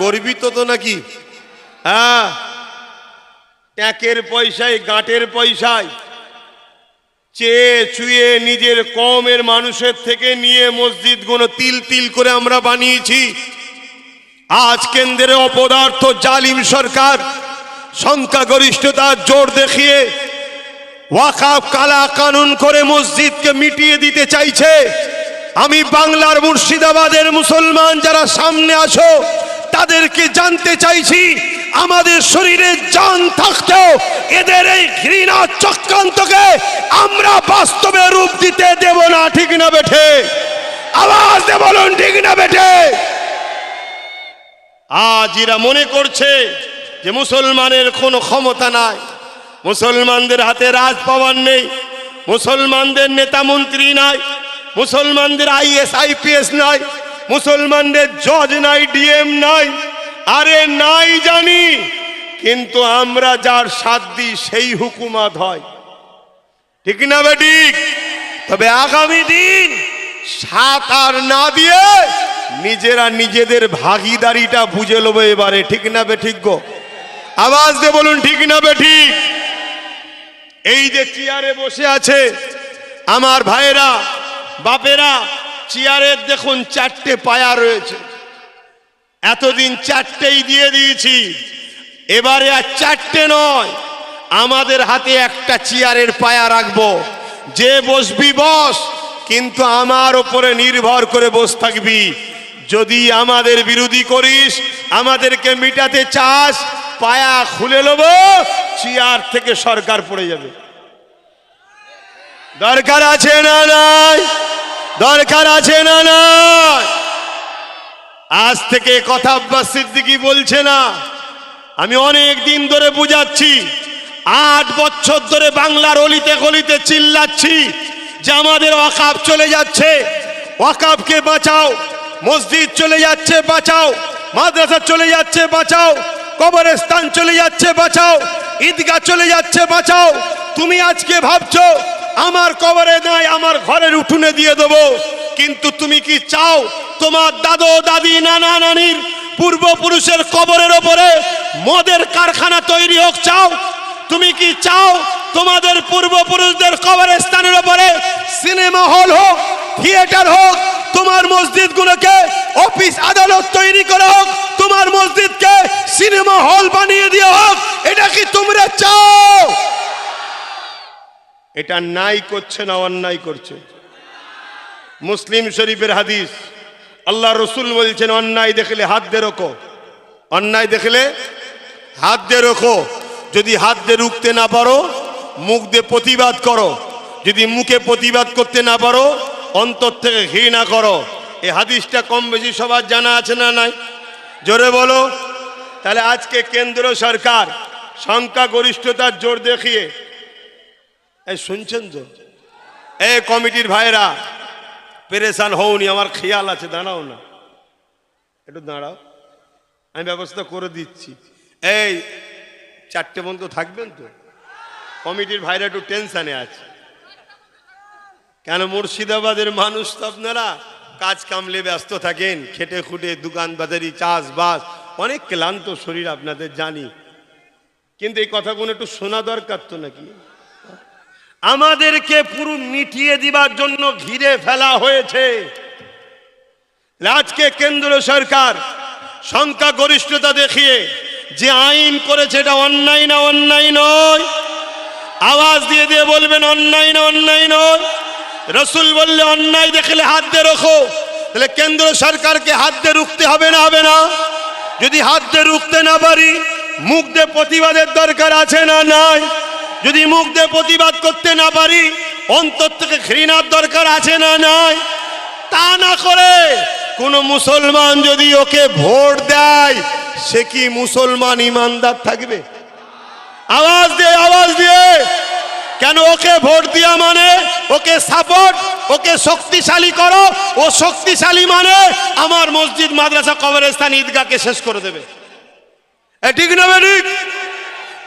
গর্বিত তো নাকি? হ্যাঁ। ট্যাকের পয়সায়, গাঁটের পয়সায়। চেয়ে চুয়ে নিজের কমের মানুষের থেকে নিয়ে মসজিদগুলো তিল তিল করে আমরা বানিয়েছি। আজ কেন্দ্রে অপদার্থ জালিম সরকার সংখ্যাগরিষ্ঠতার জোর দেখিয়ে ওয়াকাফ কালা কানুন করে মসজিদকে মিটিয়ে দিতে চাইছে। আমি বাংলার মুর্শিদাবাদের মুসলমান যারা সামনে আসো তাদেরকে জানতে চাইছি, আমাদের শরীরে জান থাকতেও এদের এই ঘৃণা চক্রান্তকে আমরা বাস্তবে রূপ দিতে দেব না, ঠিক না বেঠে? আওয়াজ দে বলুন, ঠিক না বেঠে? আজ এরা মনে করছে যে মুসলমানের কোনো ক্ষমতা নাই, মুসলমানদের হাতে রাজ পাওয়ার নেই, মুসলমানদের নেতা মন্ত্রী নাই, মুসলমানদের আইএস আইপিএস নাই মুসলমানদের জজ নাই, ডিএম নাই, আরে নাই জানি, কিন্তু আমরা যার সাথ দিই সেই হুকুমাত হয়। ঠিক না বেঠিক তবে আগামী দিন সাত আর না দিয়ে নিজেরা নিজেদের ভাগিদারিটা বুঝে নেব এবারে। ঠিক না বেঠিক গো? আওয়াজ দিয়ে বলুন, ঠিক না বেঠিক এই যে চেয়ারে বসে আছে আমার ভাইয়েরা, বাপেরা চেয়ারের দেখুন চারটে পায়া রয়েছে। এতদিন চারটেই দিয়ে দিয়েছি। এবারে আর চারটে নয়। আমাদের হাতে একটা চেয়ারের পায়া রাখব। যে বসবি বস, কিন্তু আমার ওপরে নির্ভর করে বস থাকবি। যদি আমাদের বিরোধী করিস, আমাদেরকে মিটাতে চাস, পায়া খুলে নেব, চেয়ার থেকে সরকার পড়ে যাবে। দরকার আছে না নাই? দরকার আছে না না? আজ থেকে কথা আব্বাস সিদ্দিকি বলছে না। আমি অনেক দিন ধরে বুঝাচ্ছি, আট বছর ধরে বাংলার অলিতে গলিতে চিল্লাচ্ছি যে আমাদের ওয়াকাব চলে যাচ্ছে। ওয়াকাবকে বাঁচাও, মসজিদ চলে যাচ্ছে, বাঁচাও, মাদ্রাসা চলে যাচ্ছে, বাঁচাও, কবরস্থান চলে যাচ্ছে, বাঁচাও, ঈদগাহ চলে যাচ্ছে, বাঁচাও। তুমি আজকে ভাবছ আমার কবরে নাই, আমার ঘরের উঠোনে দিয়ে দেবো। কিন্তু তুমি কি চাও তোমার দাদো, দাদি, নানা, নানির পূর্বপুরুষের কবরের ওপরে মদের কারখানা তৈরি হোক চাও? তুমি কি চাও তোমাদের পূর্বপুরুষদের কবরের স্থানের ওপরে সিনেমা হল হোক, থিয়েটার হোক, তোমার মসজিদগুলোকে অফিস আদালত তৈরি করে হোক, তোমার মসজিদকে সিনেমা হল বানিয়ে দিয়ে হোক? এটা কি তোমরা চাও? এটা নাই করছে না অন্যায় করছে। মুসলিম শরীফের হাদিস, আল্লাহ রসুল বলছেন, অন্যায় দেখলে হাত দিয়ে রোখো অন্যায় দেখলে হাত দিয়ে রোখো যদি হাত দিয়ে রুখতে না পারো, মুখ দিয়ে প্রতিবাদ করো। যদি মুখে প্রতিবাদ করতে না পারো, অন্তর থেকে ঘৃণা করো। এই হাদিসটা কম বেশি সবার জানা আছে না নাই? জোরে বলো। তাহলে আজকে কেন্দ্র সরকার সংখ্যাগরিষ্ঠতার জোর দেখিয়ে এই শুনছেন তো? এই কমিটির ভাইরা পেরেশান হওনি, আমার খেয়াল আছে, দাঁড়াও না। একটু দাঁড়াও, আমি ব্যবস্থা করে দিচ্ছি। এই, চারটে বন্ধু থাকবেন তো? কমিটির ভাইরা একটু টেনশানে আছে। কেন, মুর্শিদাবাদের মানুষ তো আপনারা কাজ কামলে ব্যস্ত থাকেন, খেটে খুটে, দোকান বাজারি, চাষবাস, অনেক ক্লান্ত শরীর আপনাদের জানি। কিন্তু এই কথাগুলো একটু শোনা দরকার তো নাকি? আমাদেরকে পুরো মিটিয়ে দিবার জন্য ঘিরে ফেলা হয়েছে। আজকে কেন্দ্র সরকার সংখ্যা গরিষ্ঠতা দেখিয়ে যে আইন করেছে এটা অন্যায় না অন্যায় নয়, আওয়াজ দিয়ে দিয়ে বলবেন অন্যায় না অন্যায় নয়, রসুল বললে অন্যায় দেখলে হাত দিয়ে রোখো, তাহলে কেন্দ্র সরকারকে হাত দিয়ে রুখতে হবে না হবে না? যদি হাত দিয়ে রুখতে না পারি, মুখ দিয়ে প্রতিবাদের দরকার আছে না নাই? যদি মুখ দিয়ে প্রতিবাদ করতে না পারি, অন্তর থেকে ঘৃণার দরকার আছে না নাই? তা না করে কোন মুসলমান যদি ওকে ভোট দেয়, সে কি মুসলমান ইমানদার থাকবে? আওয়াজ দিয়ে আওয়াজ দিয়ে। কেন ওকে ভোট দিয়া মানে? ওকে সাপোর্ট ওকে শক্তিশালী করো। ও শক্তিশালী মানে আমার মসজিদ, মাদ্রাসা, কবরস্থান, ঈদগাহকে শেষ করে দেবে। ঠিক না ঠিক?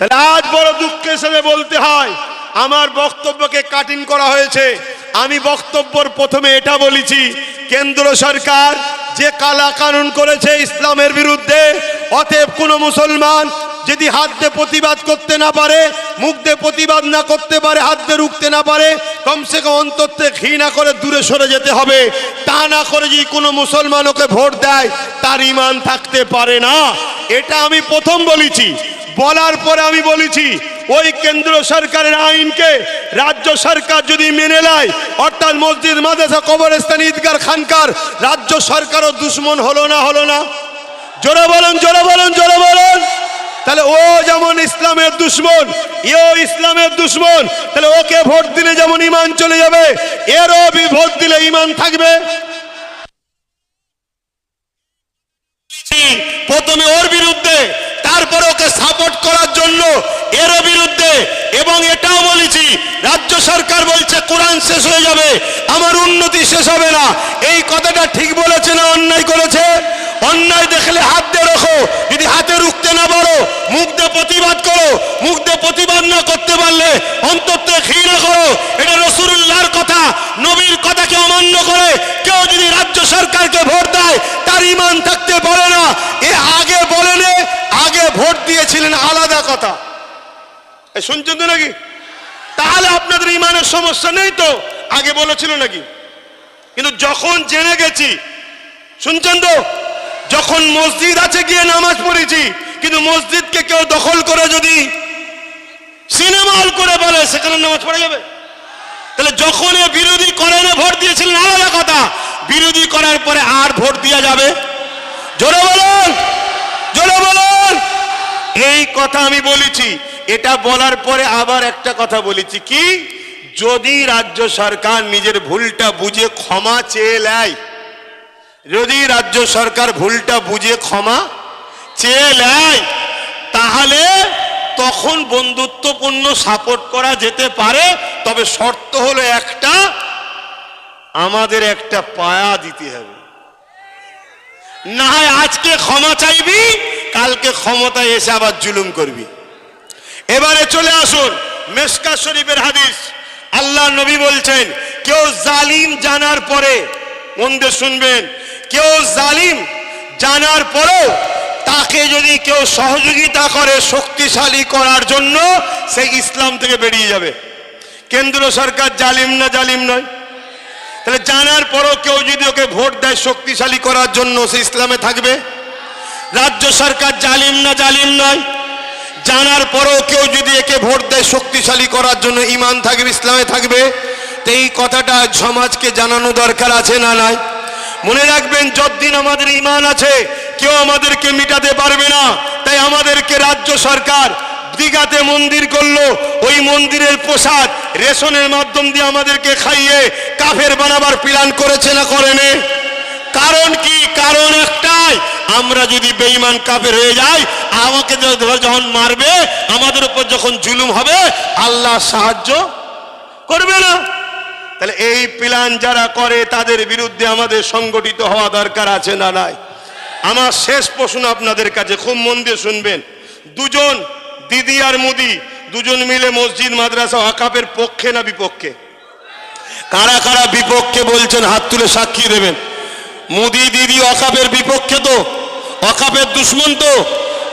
তাহলে আজ বড় দুঃখের সাথে বলতে হয়, আমার বক্তব্যকে কাটিং করা হয়েছে। আমি বক্তব্যর প্রথমে এটা বলেছি, কেন্দ্র সরকার যে কালা কানুন করেছে ইসলামের বিরুদ্ধে, অতএব কোনো মুসলমান যদি হাত দিয়ে প্রতিবাদ করতে না পারে মুখ দিয়ে প্রতিবাদ না করতে পারে হাত দিয়ে রুখতে না পারে, কমসে কম অন্তর থেকে ঘৃণা করে দূরে সরে যেতে হবে। তা না করে যদি কোনো মুসলমান ওকে ভোট দেয়, তার ইমান থাকতে পারে না। এটা আমি প্রথম বলেছি। বলার পরে আমি বলেছি, ওই কেন্দ্র সরকারের আইনকে রাজ্য সরকার যদি মেনে নেয়, অর্থাৎ মসজিদ, মাদ্রাসা, কবরস্থান ঈদগার খানকার, রাজ্য সরকারও দুশ্মন হলো না হলো না? জোরে বলুন জোরে বলুন জোরে বলুন। তাহলে ও যেমন ইসলামের দুশ্মন, এও ইসলামের দুশ্মন, তাহলে ওকে ভোট দিলে যেমন ইমান চলে যাবে, এরও ভোট দিলে ইমান থাকবে প্রথমে ওর বিরুদ্ধে তারপর ওকে সাপোর্ট করার জন্য এর বিরুদ্ধে এবং এটাও বলেছি, রাজ্য সরকার বলছে কোরআন শেষ হয়ে যাবে, আমার উন্নতি শেষ হবে না। এই কথাটা ঠিক বলেছে না অন্যায় করেছে? অন্যায় দেখলে হাত দিয়ে রাখো, যদি হাতে রুখতে না পারো, মুখ দিয়ে প্রতিবাদ করো, মুখ দিয়ে প্রতিবাদ না করতে পারলে অন্তত ঘৃণা করো। এটা রসুল্লাহর কথা, নবীর কথাকে অমান্য করে কেউ যদি রাজ্য সরকারকে ভোট দেয়, তার ইমান থাকতে পারে না। এ আগে বলেনে, আগে ভোট দিয়েছিলেন আলাদা কথা। শুনছেন তো নাকি? তাহলে আপনাদের ইমানের সমস্যা নেই তো? আগে বলেছিল নাকি? কিন্তু যখন জেনে গেছি, শুনছেন তো? যখন মসজিদ আছে গিয়ে নামাজ পড়েছি, কিন্তু মসজিদকে কেউ দখল করে যদি সিনেমা হল করে বলে, সেখানে নামাজ পড়া যাবে? তাহলে যখন এ বিরোধী করেন ভোট দিয়েছিলেন, আলাদা কথা। বিরোধী করার পরে আর ভোট দেওয়া যাবে? জোরে বলুন! জোরে বলুন! এই কথা আমি বলেছি। এটা বলার পরে আবার একটা কথা বলেছি কি? যদি রাজ্য সরকার নিজের ভুলটা বুঝে ক্ষমা চেয়ে নেয়, যদি রাজ্য সরকার ভুলটা বুঝে ক্ষমা চেয়ে নেয়, তাহলে তখন বন্ধুত্বপূর্ণ সাপোর্ট করা যেতে পারে। তবে শর্ত হলো একটা, আমাদের একটা পায়া দিতে হবে। না হয় আজকে ক্ষমা চাইবি, কালকে ক্ষমতায় এসে আবার জুলুম করবি। এবারে চলে আসুন মেসকা শরীফের হাদিস। আল্লাহ নবী বলছেন, কেউ জালিম জানার পরে মন দিয়ে শুনবেন, কেউ জালিম জানার পরেও তাকে যদি কেউ সহযোগিতা করে শক্তিশালী করার জন্য, সে ইসলাম থেকে বেরিয়ে যাবে। কেন্দ্র সরকার জালিম না জালিম নয়। তাহলে জানার পরও কেউ যদি ওকে ভোট দেয় শক্তিশালী করার জন্য, সে ইসলামে থাকবে? রাজ্য সরকার জালিম না জালিম নয়। জানার পরও কেউ যদি একে ভোট দেয় শক্তিশালী করার জন্য ইমান থাকবে, ইসলামে থাকবে এই কথাটা সমাজকে জানানো দরকার আছে না নাই? মনে রাখবেন, যতদিন আমাদের ইমান আছে, কেউ আমাদেরকে মিটাতে পারবে না। তাই আমাদেরকে রাজ্য সরকার দীঘাতে মন্দির করল। ওই মন্দিরের প্রসাদ রেশনের মাধ্যম দিয়ে আমাদেরকে খাইয়ে কাফের বানাবার প্ল্যান করেছে না করেনে? কারণ কি? কারণ একটাই, আমরা যদি বেঈমান কাফের হয়ে যাই, আমাকে যখন মারবে, আমাদের উপর যখন জুলুম হবে, আল্লাহ সাহায্য করবে না। তাহলে এই প্ল্যান যারা করে, তাদের বিরুদ্ধে আমাদের সংগঠিত হওয়া দরকার আছে না নাই? আমার শেষ প্রশ্ন আপনাদের কাছে, খুব মন দিয়ে শুনবেন। দুজন দিদি আর মুদি, দুজন মিলে মসজিদ, মাদ্রাসা হকাপের পক্ষে না বিপক্ষে? কারা কারা বিপক্ষে বলছেন, হাত তুলে সাক্ষী দেবেন। মুদি দিদি অকাপের বিপক্ষে তো, অকাপের দুশ্মন তো।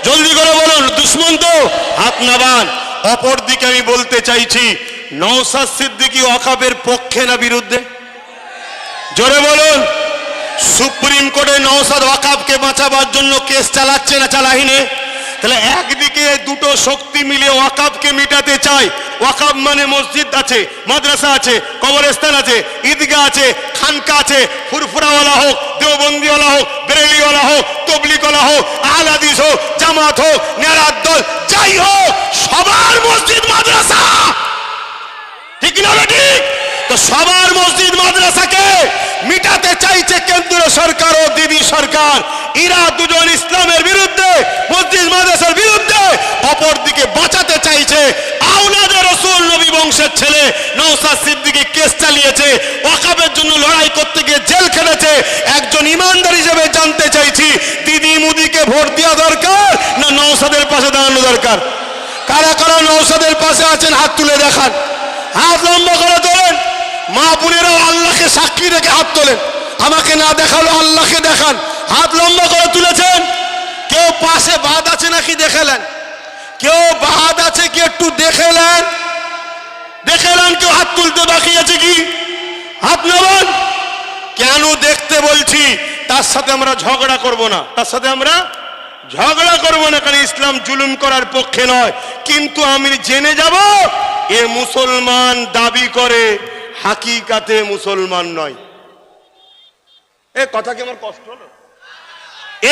জলদি করে বলুন, দুশ্মন তো? হাত নাবান অপর দিকে আমি বলতে চাইছি নওসাদ সিদ্দিকী অকাপের পক্ষে না বিরুদ্ধে? জোরে বলুন, সুপ্রিম কোর্টে নওসাদ ওয়াকাবকে বাঁচাবার জন্য কেস চালাচ্ছে না চালাহিনে তাহলে একদিকে দুটো শক্তি মিলে ওয়াকাবকে মিটাতে চায় ওয়াকাব মানে মসজিদ আছে, মাদ্রাসা আছে, কবরস্থান আছে, ঈদগাহ আছে, খানকা আছে, ফুরফুরাওয়ালা হোক, দেওবন্দিওয়ালা হোক, বেরেলিওয়ালা হোক তবলিগওয়ালা হোক আহলাদিস হোক, জামাত হোক নেরাদ দল, যাই হোক, সবার মসজিদ মাদ্রাসা। ঠিক না ঠিক তো সবার মসজিদ মাদ্রাসাকে মিটাতে চাইছে কেন্দ্র সরকার ও দিদি সরকার। ইরা দুজন ইসলামের বিরুদ্ধে, মসজিদ মাদ্রাসার বিরুদ্ধে অপর দিকে বাঁচাতে চাইছে। আউলাদের রসুল নবী বংশের ছেলে নওসাদ সিদ্দিকী কেস চালিয়েছে, ওয়াকাবের জন্য লড়াই করতে গিয়ে জেল খেলেছে। একজন ইমানদার হিসেবে জানতে চাইছি, দিদি মুদিকে ভোট দেওয়া দরকার না নওসাদের পাশে দাঁড়ানো দরকার? কারা কারা নওসাদের পাশে আছেন, হাত তুলে দেখান। হাত লম্বা করে মা বোনেরাও আল্লাহকে সাক্ষী রেখে হাত তোলেন। আমাকে না দেখাল আল্লাহকে দেখান। হাত লম্বা করে তুলেছেন। কেউ পাশে বাদ আছে নাকি দেখালেন? কেউ বাদ আছে কি একটু দেখেলেন? দেখেলেন কেউ হাত তুলতে বাকি আছে কি? হাত নেবেন কেন দেখতে বলছি? তার সাথে আমরা ঝগড়া করব না। তার সাথে আমরা ঝগড়া করব না, কারণ ইসলাম জুলুম করার পক্ষে নয়। কিন্তু আমি জেনে যাব, এ মুসলমান দাবি করে হাকিকাতে মুসলমান নয়। এ কথা কি আমার কষ্ট হলো?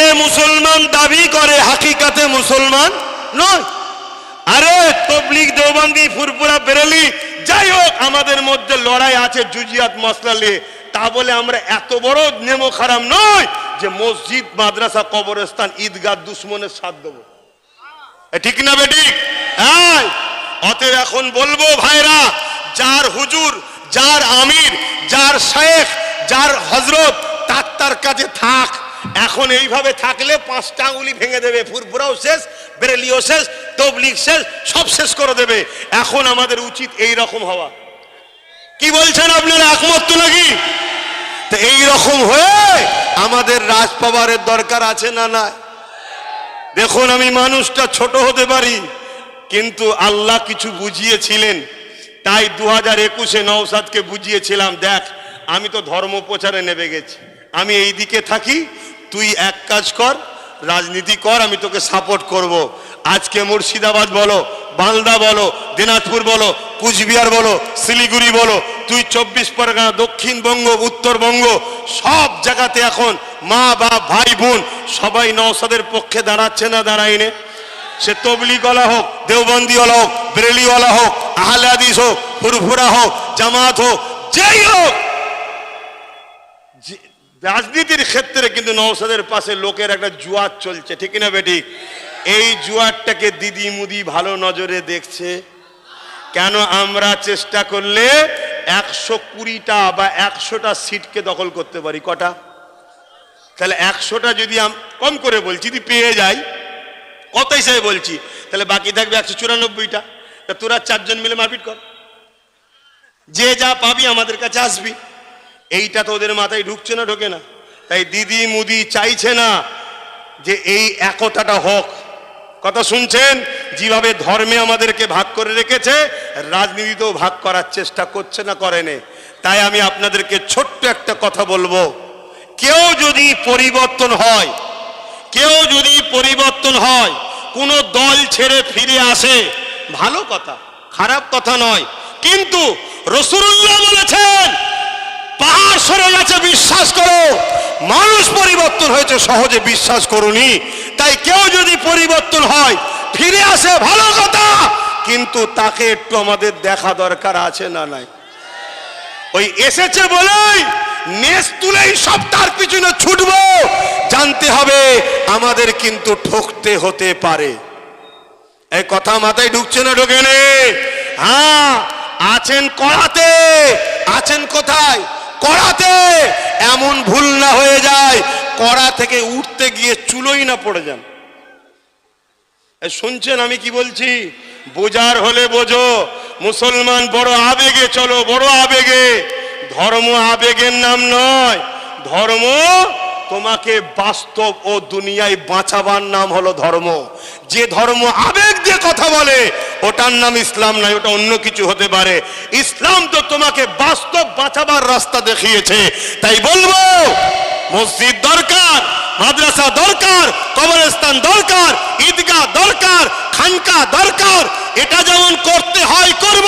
এ মুসলমান দাবি করে হাকিকাতে মুসলমান নয়। আরে তবলিগ দেওবন্দি ফুরপুরা বেরেলি, যাই হোক, আমাদের মধ্যে লড়াই আছে জুজিয়াত মশলা নিয়ে। তা বলে আমরা এত বড় নেমো খারাপ নয় যে মসজিদ, মাদ্রাসা, কবরস্থান, ঈদগাহ দুশ্মনের সাথ দেবো। ঠিক না বেটি হ্যাঁ। অতএব এখন বলব ভাইরা, যার হুজুর যার আমির, যার শেখ যার হজরত তার তার কাছে থাক। এখন এইভাবে থাকলে পাঁচটা আঙুলি ভেঙে দেবে, ফুরফুরাও শেষ, বেরেলিও শেষ তবলিক শেষ, সব শেষ করে দেবে। এখন আমাদের উচিত এই রকম হওয়া। কি বলছেন আপনারা, একমত তো নাকি? এই রকম হয়ে আমাদের রাজ দরকার আছে না না দেখুন, আমি মানুষটা ছোট হতে পারি, কিন্তু আল্লাহ কিছু বুঝিয়েছিলেন। তাই দু হাজার একুশে নওসাদকে বুঝিয়েছিলাম, দেখ, আমি তো ধর্ম প্রচারে নেমে গেছি আমি এই দিকে থাকি, তুই এক কাজ কর, রাজনীতি কর, আমি তোকে সাপোর্ট করব। আজকে মুর্শিদাবাদ বলো, বালদা বলো, দিনাজপুর বলো, কুচবিহার বলো, শিলিগুড়ি বলো, তুই চব্বিশ পরগনা দক্ষিণবঙ্গ উত্তরবঙ্গ সব জায়গাতে এখন মা, বাপ, ভাই, বোন সবাই নওসাদের পক্ষে দাঁড়াচ্ছে না দাঁড়াইনে সে তবলিগওয়ালা হোক, দেওবন্দিওয়ালা হোক, বেরেলিওয়ালা হোক আহলে হোক, ফুরফুরা হোক, জামাত হোক, যেই হোক। রাজনীতির ক্ষেত্রে কিন্তু নওসাদের পাশে লোকের একটা জুয়ার চলছে, ঠিক না বেটি? এই জুয়ারটাকে দিদি মুদি ভালো নজরে দেখছে। কেন আমরা চেষ্টা করলে একশো কুড়িটা বা একশোটা সিটকে দখল করতে পারি, কটা? তাহলে একশোটা যদি কম করে বলছি, যদি পেয়ে যাই কত হিসাবে বলছি? তাহলে বাকি থাকবে একশো চুরানব্বইটা। তা তোরা চারজন মিলে মারপিট কর। যে যা পাবি আমাদের কাছে আসবি। এইটা তো ওদের মাথায় ঢুকছে না, ঢোকে না। তাই দিদি মুদি চাইছে না যে এই একতাটা হোক। কথা শুনছেন? যেভাবে ধর্মে আমাদেরকে ভাগ করে রেখেছে, রাজনীতিতেও ভাগ করার চেষ্টা করছে না করেনে তাই আমি আপনাদেরকে ছোট্ট একটা কথা বলব। কেউ যদি পরিবর্তন হয় কেউ যদি পরিবর্তন হয়, কোন দল ছেড়ে ফিরে আসে, ভালো কথা, খারাপ কথা নয়। কিন্তু রসুল্লাহ বলেছেন, পাহাড় সরে গেছে, বিশ্বাস করো, মানুষ পরিবর্তন হয়েছে, সহজে বিশ্বাস করুনি। তাই কেউ যদি পরিবর্তন হয়, ফিরে আসে, ভালো কথা, কিন্তু তাকে একটু আমাদের দেখা দরকার আছে না নাই? ওই এসেছে বলেই নেস তুলেই সব তার পিছনে ছুটব। জানতে হবে আমাদের কিন্তু ঠকতে হতে পারে। এই কথা মাথায় ঢুকছে না ঢোকে হ্যাঁ আছেন কড়াতে। আছেন কোথায়? কড়াতে। এমন ভুল না হয়ে যায়, কড়া থেকে উঠতে গিয়ে চুলোই না পড়ে যান। শুনছেন আমি কি বলছি? বোঝার হলে বোঝো, মুসলমান বড় আবেগে, চলো বড় আবেগে। ধর্ম আবেগের নাম নয়। ধর্ম তোমাকে বাস্তব ও দুনিয়ায় বাঁচাবার নাম হলো ধর্ম। যে ধর্ম আবেগ দিয়ে কথা বলে, ওটার নাম ইসলাম নয়, ওটা অন্য কিছু হতে পারে। ইসলাম তো তোমাকে বাস্তব বাঁচাবার রাস্তা দেখিয়েছে। তাই বলব, মসজিদ দরকার মাদ্রাসা দরকার, কবরস্থান দরকার, ঈদগাহ দরকার, খানকা দরকার। এটা যেমন করতে হয়, করব।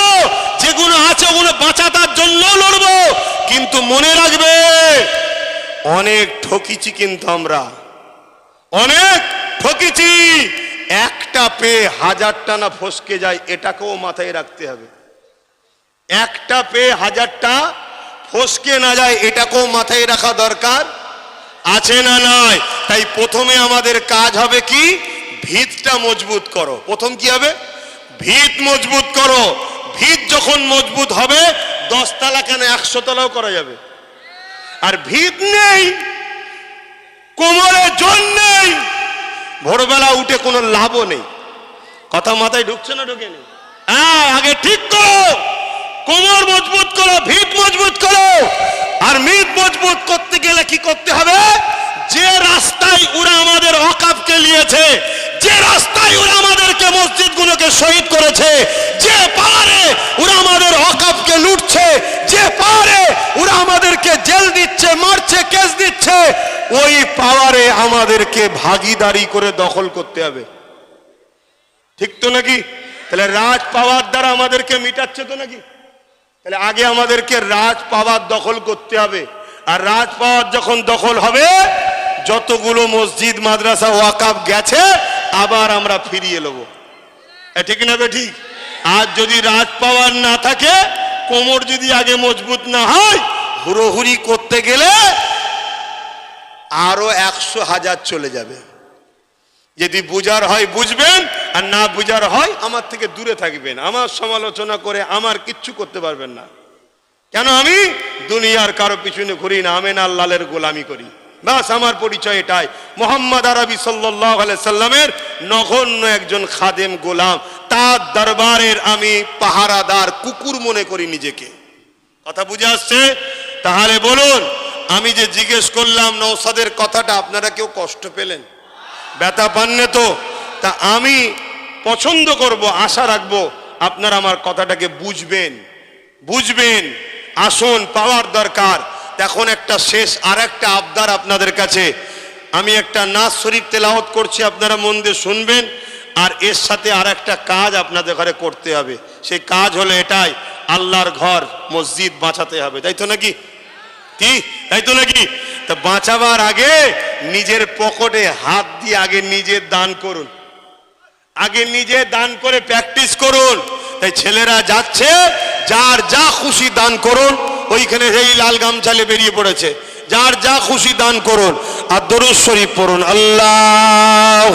যেগুলো আছে, ওগুলো বাঁচাতার জন্য লড়ব। কিন্তু মনে রাখবে, অনেক ঠকিছি কিন্তু আমরা। অনেক ঠকিছি। একটা পেয়ে হাজারটা না ফসকে যায়, এটাকেও মাথায় রাখতে হবে। একটা পেয়ে হাজারটা ফসকে না যায়, এটাকেও মাথায় রাখা দরকার। আছে না নয় তাই প্রথমে আমাদের কাজ হবে কি? ভিতটা মজবুত করো। প্রথম কি হবে? ভিত মজবুত করো। ভিত যখন মজবুত হবে দশ তলা কেন একশো তলাও করা যাবে? আর ভিত নেই। কোমরে জোর নেই। ভোরবেলা উঠে কোনো লাভও নেই। কথা মাথায় ঢুকছে না ঢুকে নেই হ্যাঁ আগে ঠিক করো। কোমর মজবুত করো, ভিত মজবুত করো। আর মিট মজবুত করতে গেলে কি করতে হবে? যে রাস্তায় ওরা আমাদের অকাপকে নিয়েছে, যে রাস্তায় ওরা আমাদেরকে মসজিদগুলোকে শহীদ করেছে, যে পাহাড়ে ওরা আমাদের অকাপকে লুটছে, যে পাহাড়ে ওরা আমাদেরকে জেল দিচ্ছে, মারছে, কেস দিচ্ছে, ওই পাওয়ারে আমাদেরকে ভাগিদারি করে দখল করতে হবে। ঠিক তো নাকি? তাহলে রাজ পাওয়ার দ্বারা আমাদেরকে মিটাচ্ছে তো নাকি? তাহলে আগে আমাদেরকে রাজ পাওয়ার দখল করতে হবে। আর রাজ পাওয়ার যখন দখল হবে, যতগুলো মসজিদ, মাদ্রাসা, ওয়াকাব গেছে, আবার আমরা ফিরিয়ে নেব। ঠিক না ঠিক? আর যদি রাজ পাওয়ার না থাকে, কোমর যদি আগে মজবুত না হয়, হুড়োহুড়ি করতে গেলে আরও একশো হাজার চলে যাবে। যদি বুঝার হয় বুঝবেন, আর না বুঝার হয় আমার থেকে দূরে থাকবেন। আমার সমালোচনা করে আমার কিচ্ছু করতে পারবেন না। কেন আমি? দুনিয়ার কারও পিছনে ঘুরি না আমেন আল্লালের গোলামি করি। বাস আমার পরিচয় এটাই। মোহাম্মদ আরবি সাল্লাহ সাল্লামের নগণ্য একজন খাদেম গোলাম। তার দরবারের আমি পাহারাদার কুকুর মনে করি নিজেকে। কথা বুঝে আসছে? তাহলে বলুন, আমি যে জিজ্ঞেস করলাম নৌসাদের কথাটা, আপনারা কেউ কষ্ট পেলেন? ব্যথা পাননে তো, তা আমি পছন্দ করব, আশা রাখব আপনারা আমার কথাটাকে বুঝবেন। বুঝবেন, আসন, পাওয়ার দরকার। এখন একটা শেষ আর একটা আবদার আপনাদের কাছে। আমি একটা নাচ শরীফ তেলাওয়াত করছি, আপনারা মন দিয়ে শুনবেন, আর এর সাথে আর একটা কাজ আপনাদের ঘরে করতে হবে। সেই কাজ হলো এটাই, আল্লাহর ঘর, মসজিদ বাঁচাতে হবে, তাই তো নাকি? কি? তাই তো নাকি? তা বাঁচাবার আগে নিজের পকেটে হাত দিয়ে আগে নিজে দান করুন। আগে নিজে দান করে প্র্যাকটিস করুন। তাই ছেলেরা যাচ্ছে, যার যা খুশি দান করুন, ওইখানে সেই লাল গামছালে বেরিয়ে পড়েছে। যার যা খুশি দান করুন, আর দরুদ শরীফ পড়ুন। আল্লাহ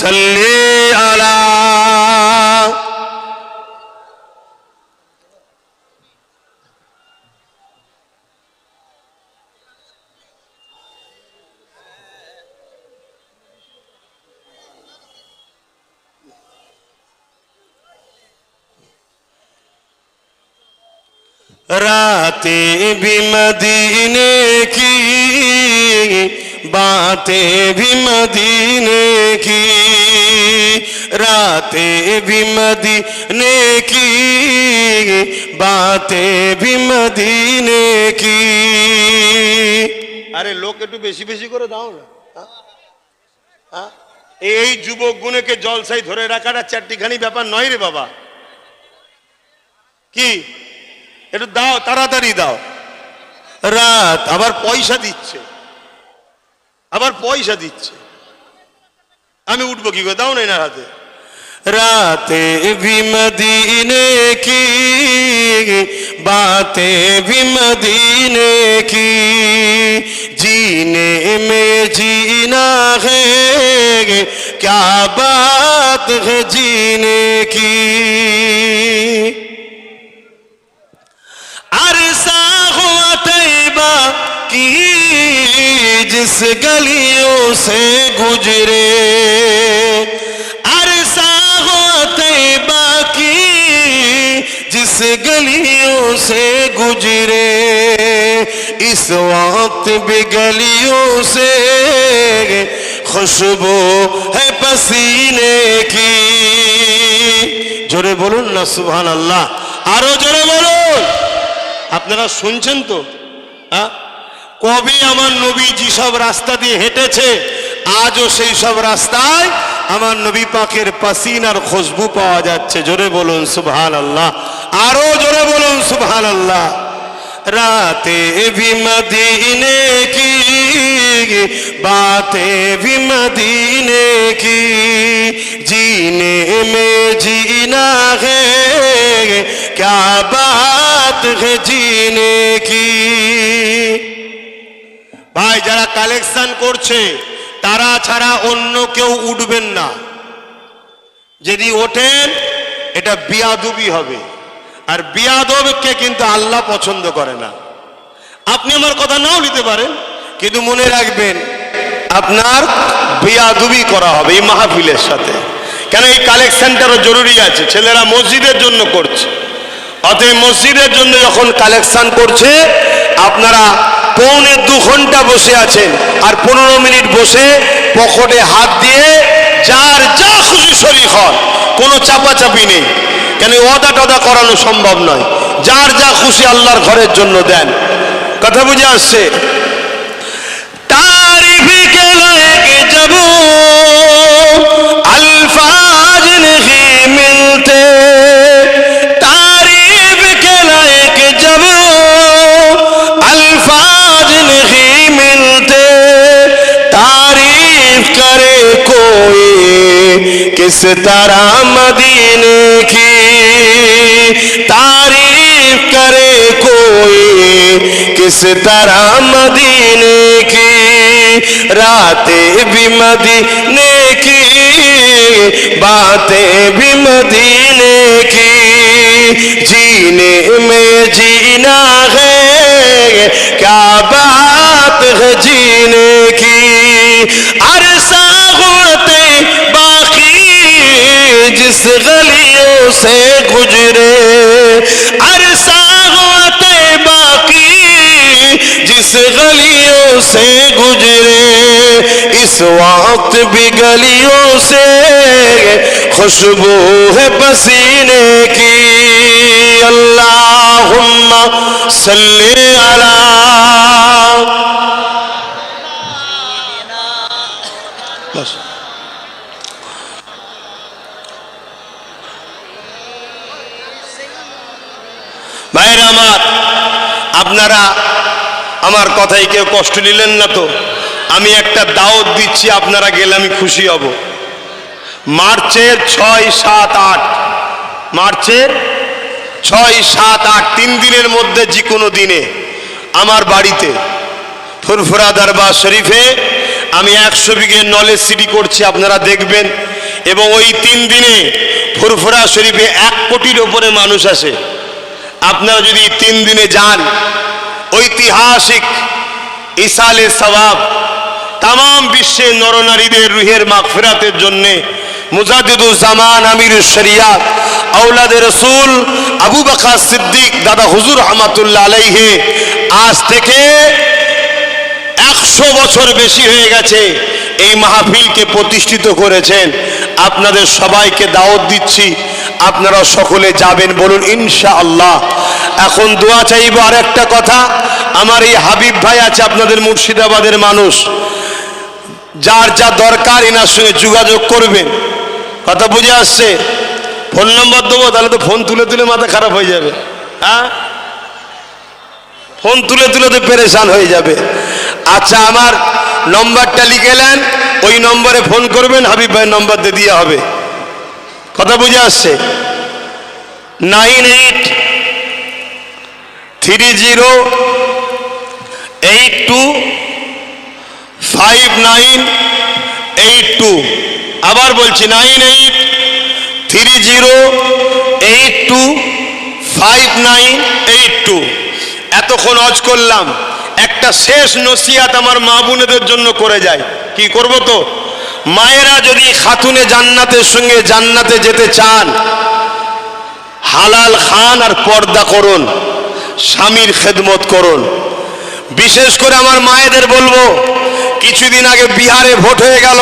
সাল্লি আলা রাতে বিমদিনে কি? বাতে বিমদিনে কি? রাতে বিমদিনে কি? বাতে বিমদিনে কি? আরে লোক একটু বেশি বেশি করে দাও না। এই যুবক গুণকে জলসাই ধরে রাখাটা চারটিখানি ব্যাপার নয় রে বাবা। কি? একটু দাও তাড়াতাড়ি দাও রাত আবার পয়সা দিচ্ছে আবার পয়সা দিচ্ছে আমি উঠবো কি করে দাও না এনার হাতে রাতে भी मदीने की बातें भी मदीने की जीने में जीना है क्या बात है जीने की अरसा हुआ तैबा की जिस गलियों से गुजरे अरसा हुआ तैबा की जिस गलियों से गुजरे इस वक्त भी गलियों से खुशबू है पसीने की जोरे बोलून ना सुबह अल्लाह आरो जोरे बोलो আপনারা শুনছেন তো? হ্যাঁ কবে আমার নবী যেসব রাস্তা দিয়ে হেঁটেছে, আজও সেই সব রাস্তায় আমার নবী পাকের পাসিনার খুশবু পাওয়া যাচ্ছে। জোরে বলুন সুভান আল্লাহ আরও জোরে বলুন সুভান আল্লাহ রাতে বিমদিনে কি, বাতে বিমদিনে কি, জিনে মে জিনা হে क्या बात है जीने की ভাই যারা কালেকশন করছে তারা ছাড়া অন্য কেউ উঠবেন না যদি ওঠেন এটা বিয়াদুবি হবে আর বিয়াদবকে কিন্তু আল্লাহ পছন্দ করে না আপনি আমার কথা নাও নিতে পারেন কিন্তু মনে রাখবেন আপনার বিয়াদুবি করা হবে এই মাহফিলের সাথে কেন এই কালেকশনটারও জরুরি আছে ছেলেরা মসজিদের জন্য করছে অতএব মসজিদের জন্য যখন কালেকশন করছে, আপনারা পৌনে দু ঘণ্টা বসে আছেন আর পনেরো মিনিট বসে পকেটে হাত দিয়ে যার যা খুশি শরীর হন, কোনো চাপাচাপি নেই। কেন অদা টদা করানো সম্ভব নয়? যার যা খুশি আল্লাহর ঘরের জন্য দেন। কথা বুঝে আসছে? তারিফিকে যাব किस तरह मदीने की तारीफ करे कोई किस तरह मदीने की रातें भी मदीने की बातें भी मदीने की जीने में जीना है क्या बात है जीने की अरसा کس گلیوں سے گزرے، عرصہ ہوا باقی جس گلیوں سے گزرے۔ اس وقت بھی گلیوں سے خوشبو ہے پسینے کی۔ اللہم صلی علی আপনারা আমার কথাই কেউ কষ্ট নিলেন না তো? আমি একটা দাওয়াত দিচ্ছি, আপনারা গেলে আমি খুশি হব। মার্চের ছয়, সাত, আট। মার্চের ছয়, সাত, আট, তিন দিনের মধ্যে যে কোনো দিনে আমার বাড়িতে ফুরফুরা দরবার শরীফে আমি একশো বিঘে নলেজ সিটি করছি, আপনারা দেখবেন। এবং ওই তিন দিনে ফুরফুরা শরীফে এক কোটির ওপরে মানুষ আসে। আপনারা যদি তিন দিনে যান ঐতিহাসিক ইসালে সবাব তাম বিশ্বে নরনারীদের রুহের মাগফিরাতের জন্যে মুজাদিদুল জামান, আমির শরিয়াত আউলাদের রসুল, আবু বকর সিদ্দিক, দাদা হুজুর রহমাতুল্লাহ আলাইহে, আজ থেকে একশো বছর বেশি হয়ে গেছে এই মাহফিলকে প্রতিষ্ঠিত করেছেন। আপনাদের সবাইকে দাওয়াত দিচ্ছি। আপনারা সকলে যাবেন, বলুন ইনশা আল্লাহ এখন দোয়া চাইব আর একটা কথা। আমার এই হাবিব ভাই আছে আপনাদের মুর্শিদাবাদের মানুষ। যার যা দরকার এনার সঙ্গে যোগাযোগ করবেন কথা বুঝে আসছে? ফোন নম্বর দেবো, তাহলে তো ফোন তুলে তুলে মাথা খারাপ হয়ে যাবে। হ্যাঁ? ফোন তুলে তুলে তো পেরেশান হয়ে যাবে। আচ্ছা আমার নম্বরটা লিখে নেন। ওই নম্বরে ফোন করবেন, হাবিব ভাইয়ের নম্বর দিয়ে দেওয়া হবে। কথা বুঝে আসছে? Nine eight three zero eight two five nine eight two আবার বলছি nine eight three zero eight two five nine eight two এতক্ষণ অজ করলাম। একটা শেষ নসিহাত আমার মা বোনেদের জন্য করে যায়। কি করব তো? মায়েরা যদি খাতুনে জান্নাতের সঙ্গে জান্নাতে যেতে চান, হালাল খান আর পর্দা করুন। স্বামীর খেদমত করুন। বিশেষ করে আমার মায়েদের বলব, কিছুদিন আগে বিহারে ভোট হয়ে গেল।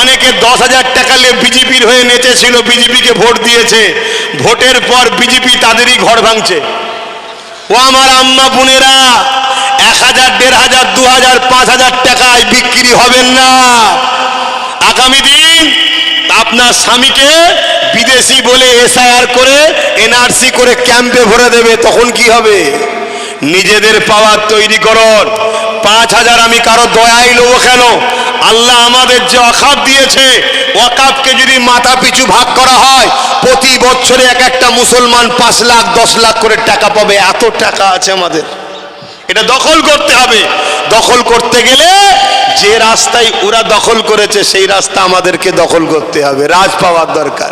অনেকে দশ হাজার টাকা নিয়ে বিজেপির হয়ে নেচেছিল, বিজেপিকে ভোট দিয়েছে। ভোটের পর বিজেপি তাদেরই ঘর ভাঙছে। ও আমার আম্মা বোনেরা, এক হাজার, দেড় হাজার, দু হাজার, পাঁচ হাজার টাকায় বিক্রি হবেন না। আগামী দিন আপনার স্বামীকে বিদেশি বলে এসআইআর করে, এনআরসি করে ক্যাম্পে ভরে দেবে, তখন কি হবে? নিজেদের পাওয়ার তৈরি করুন। পাঁচ হাজার আমি কারও দয়াই নেব কেন? আল্লাহ আমাদের যে অকাপ দিয়েছে ওয়াকাপকে যদি মাথা পিছু ভাগ করা হয়, প্রতি বছরে এক একটা মুসলমান পাঁচ লাখ, দশ লাখ করে টাকা পাবে। এত টাকা আছে আমাদের। এটা দখল করতে হবে। দখল করতে গেলে যে রাস্তায় ওরা দখল করেছে সেই রাস্তা আমাদেরকে দখল করতে হবে। রাজ পাওয়ার দরকার।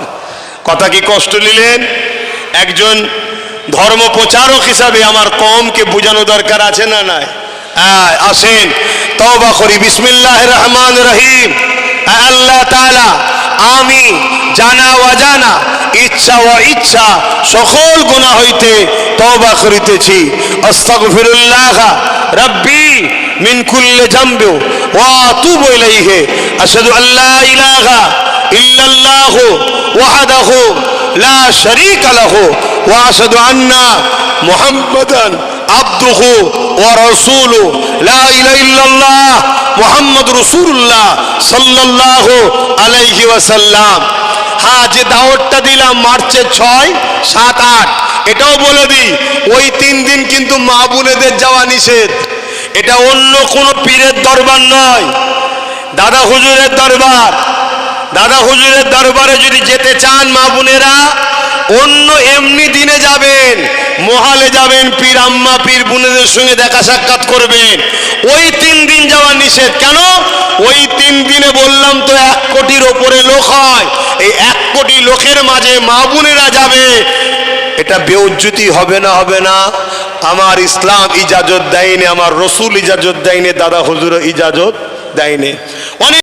কথা কি কষ্ট নিলেন? একজন ধর্ম প্রচারক হিসাবে আমার কমকে বোঝানো দরকার আছে না নাই? হ্যাঁ আসেন। তওবা করি। বিসমিল্লাহ রহমান রহিম। হ্যাঁ, আল্লাহ তাআলা আমি জানা অজানা, ইচ্ছা ও ইচ্ছা সকল গুণা হইতে তওবা করিতেছি। আস্তাগফিরুল্লাহ, রাব্বি, মিন কুল্লি জামবি, ওয়া আতুবু ইলাইহি। আশহাদু আল্লা ইলাহা ইল্লাল্লাহু ওয়াহদাহু লা শারীকা লাহু। ওয়া আশহাদু আন্না মুহাম্মাদান আবদুহু ওয়া রাসূলু। লা ইলাহা ইল্লাল্লাহ মুহাম্মদ রাসূলুল্লাহ সাল্লাল্লাহু আলাইহি ওয়াসাল্লাম। হ্যাঁ যে দাওয়াতটা দিলাম মার্চের ছয়, সাত, আট, এটাও বলে দিই, ওই তিন দিন কিন্তু মা বোনেদের যাওয়া নিষেধ। এটা অন্য কোনো পীরের দরবার নয়। দাদা হুজুরের দরবার। দাদা হুজুরের দরবারে যদি যেতে চান মা বোনেরা অন্য এমনি দিনে যাবেন, মহালে যাবেন, পীর আম্মা, পীর বোনেদের সঙ্গে দেখা সাক্ষাৎ করবেন। ওই তিন দিন যাওয়া নিষেধ। কেন? ওই তিন দিনে বললাম তো এক কোটির ওপরে লোক হয়। এই এক কোটি লোকের মাঝে মা বোনেরা যাবে। এটা বেউজ্জুতি হবে না হবে না। আমার ইসলাম ইজাজত দেয়নি, আমার রসুল ইজাজত দেয়নি, দাদা হুজুর ইজাজত দেয়নি।